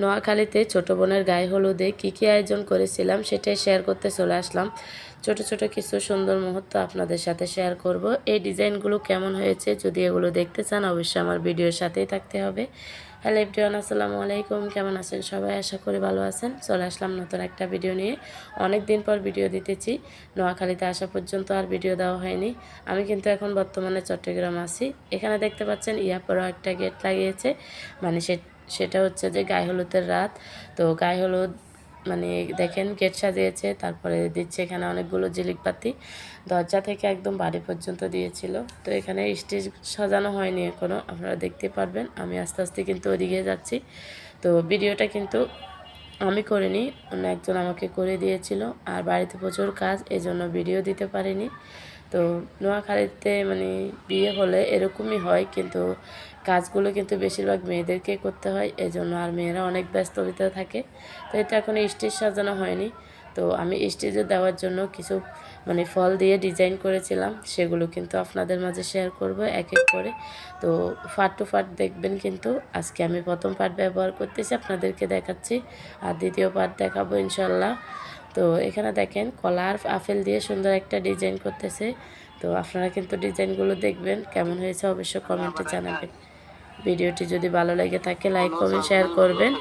নোয়াখালীতে ছোট বোনের গায়ে হলুদে কী কী আয়োজন করেছিলাম সেটাই শেয়ার করতে চলে আসলাম। ছোট ছোট কিছু সুন্দর মুহূর্ত আপনাদের সাথে শেয়ার করব। এই ডিজাইনগুলো কেমন হয়েছে যদি এগুলো দেখতে চান অবশ্যই আমার ভিডিওর সাথেই থাকতে হবে। হ্যালো এভরিওয়ান আসসালামু আলাইকুম। কেমন আছেন সবাই? আশা করি ভালো আছেন। চলে আসলাম নতুন একটা ভিডিও নিয়ে। অনেক দিন পর ভিডিও দিতেছি। নোয়াখালীতে আসা পর্যন্ত আর ভিডিও দেওয়া হয়নি। আমি কিন্তু এখন বর্তমানে চট্টগ্রাম আছি। এখানে দেখতে পাচ্ছেন ইয়ারপরও একটা গেট লাগিয়েছে। মানে সে সেটা হচ্ছে যে গায়ে হলুদের রাত। তো গায়ে হলুদ মানে দেখেন গেট সাজিয়েছে, তারপরে দিচ্ছে এখানে অনেকগুলো জিলিকবাতি দরজা থেকে একদম বাড়ি পর্যন্ত দিয়েছিল। তো এখানে স্টেজ সাজানো হয়নি এখনও আপনারা দেখতে পারবেন। আমি আস্তে আস্তে কিন্তু ওদিকে যাচ্ছি। তো ভিডিওটা কিন্তু আমি করিনি, অন্য একজন আমাকে করে দিয়েছিল। আর বাড়িতে প্রচুর কাজ এই জন্য ভিডিও দিতে পারিনি। তো নোয়াখালীতে মানে বিয়ে হলে এরকমই হয়, কিন্তু কাজগুলো কিন্তু বেশিরভাগ মেয়েদেরকে করতে হয় এই জন্য আর মেয়েরা অনেক ব্যস্ত ভিতরে থাকে। তো এটা এখন স্টেজ সাজানো হয়নি। তো আমি স্টেজে দেওয়ার জন্য কিছু মানে ফল দিয়ে ডিজাইন করেছিলাম, সেগুলো কিন্তু আপনাদের মাঝে শেয়ার করব এক এক করে। তো ফাট টু ফাট দেখবেন কিন্তু আজকে আমি প্রথম পার্ট ব্যবহার করতেছি, আপনাদেরকে দেখাচ্ছি, আর দ্বিতীয় পার্ট দেখাবো ইনশাল্লাহ। তো এখানে দেখেন কলা আর আপেল দিয়ে সুন্দর একটা ডিজাইন করতেছে। তো আপনারা কিন্তু ডিজাইনগুলো দেখবেন, কেমন হয়েছে অবশ্যই কমেন্টে জানাবেন। ভিডিওটি যদি ভালো লেগে থাকে লাইক কমেন্ট শেয়ার করবেন।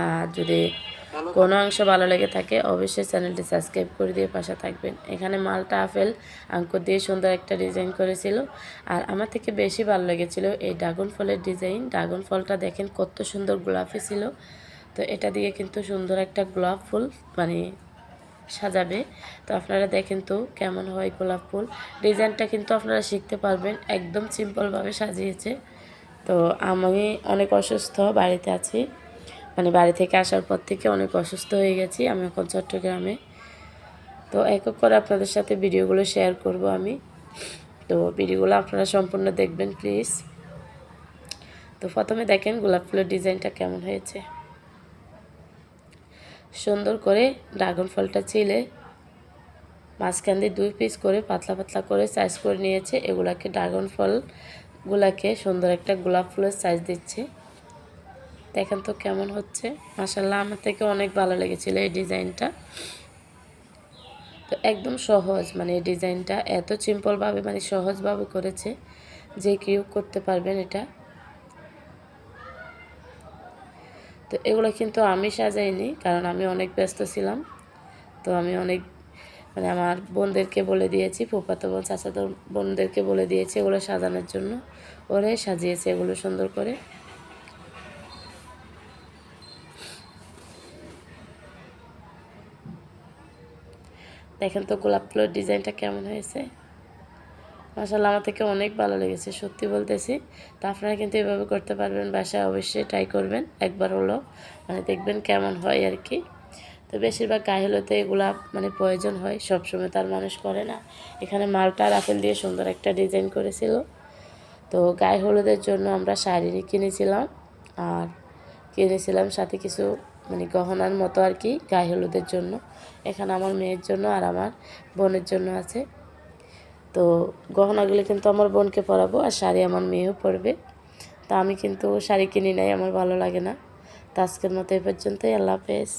আর যদি কোনো অংশ ভালো লেগে থাকে, অবশ্যই চ্যানেলটি সাবস্ক্রাইব করে দিয়ে পাশে থাকবেন। এখানে মালটা আপেল আঙ্কুর দিয়ে সুন্দর একটা ডিজাইন করেছিল। আর আমার থেকে বেশি ভালো লেগেছিল এই ড্রাগন ফলের ডিজাইন ড্রাগন ফলটা দেখেন কত সুন্দর গোলাপি ছিল। তো এটা দিয়ে কিন্তু সুন্দর একটা গোলাপ ফুল মানে সাজাবে। তো আপনারা দেখেন তো কেমন হয় গোলাপ ফুল। ডিজাইনটা কিন্তু আপনারা শিখতে পারবেন, একদম সিম্পলভাবে সাজিয়েছে। তো আমি অনেক অসুস্থ, বাড়িতে আছি। মানে বাড়ি থেকে আসার পর থেকে অনেক অসুস্থ হয়ে গেছি আমি এখন চট্টগ্রামে। তো এক এক করে আপনাদের সাথে ভিডিওগুলো শেয়ার করব আমি। তো ভিডিওগুলো আপনারা সম্পূর্ণ দেখবেন, প্লিজ। তো প্রথমে দেখেন গোলাপ ফুলের ডিজাইনটা কেমন হয়েছে। সুন্দর করে ড্রাগন ফলটা ছিলে মাঝখান দিয়ে দুই পিস করে পাতলা পাতলা করে সাইজ করে নিয়েছে। এগুলাকে ড্রাগন ফলগুলাকে সুন্দর একটা গোলাপ ফুলের সাইজ দিচ্ছে। দেখেন তো কেমন হচ্ছে। মাসাল্লাহ আমার থেকে অনেক ভালো লেগেছিল এই ডিজাইনটা। তো একদম সহজ মানে এই ডিজাইনটা এত সিম্পলভাবে মানে সহজভাবে করেছে যে কেউ করতে পারবেন এটা। তো এগুলো কিন্তু আমি সাজাইনি, কারণ আমি অনেক ব্যস্ত ছিলাম। তো আমি অনেক মানে আমার বোনদেরকে বলে দিয়েছি ফুফাতো বোন চাচাতো বোনদেরকে বলে দিয়েছি এগুলো সাজানোর জন্য। ওরাই সাজিয়েছে এগুলো সুন্দর করে। দেখেন তো গোলাপ ফুলের ডিজাইনটা কেমন হয়েছে। মাসাল্লাহ আমার থেকে অনেক ভালো লেগেছে, সত্যি বলতেছি। তো আপনারা কিন্তু এভাবে করতে পারবেন, বাসায় অবশ্যই ট্রাই করবেন, একবার হলো। মানে দেখবেন কেমন হয় আর কি। তো বেশিরভাগ গায়ে হলোতে এগুলা মানে প্রয়োজন হয়, সবসময় তার মানুষ করে না। এখানে মালটা আপেল দিয়ে সুন্দর একটা ডিজাইন করেছিল। তো গায়ে হলুদের জন্য আমরা শাড়ি কিনেছিলাম, আর কিনেছিলাম সাথে কিছু মানে গহনার মতো আর কি, গায়ে হলুদের জন্য। এখানে আমার মেয়ের জন্য আর আমার বোনের জন্য আছে। তো গহনাগুলো কিন্তু আমার বোনকে পরাবো আর শাড়ি আমার মেয়েও পরবে। তা আমি কিন্তু শাড়ি কিনি নাই, আমার ভালো লাগে না। তো আজকের মতো এ পর্যন্তই, আল্লাহ হাফেজ।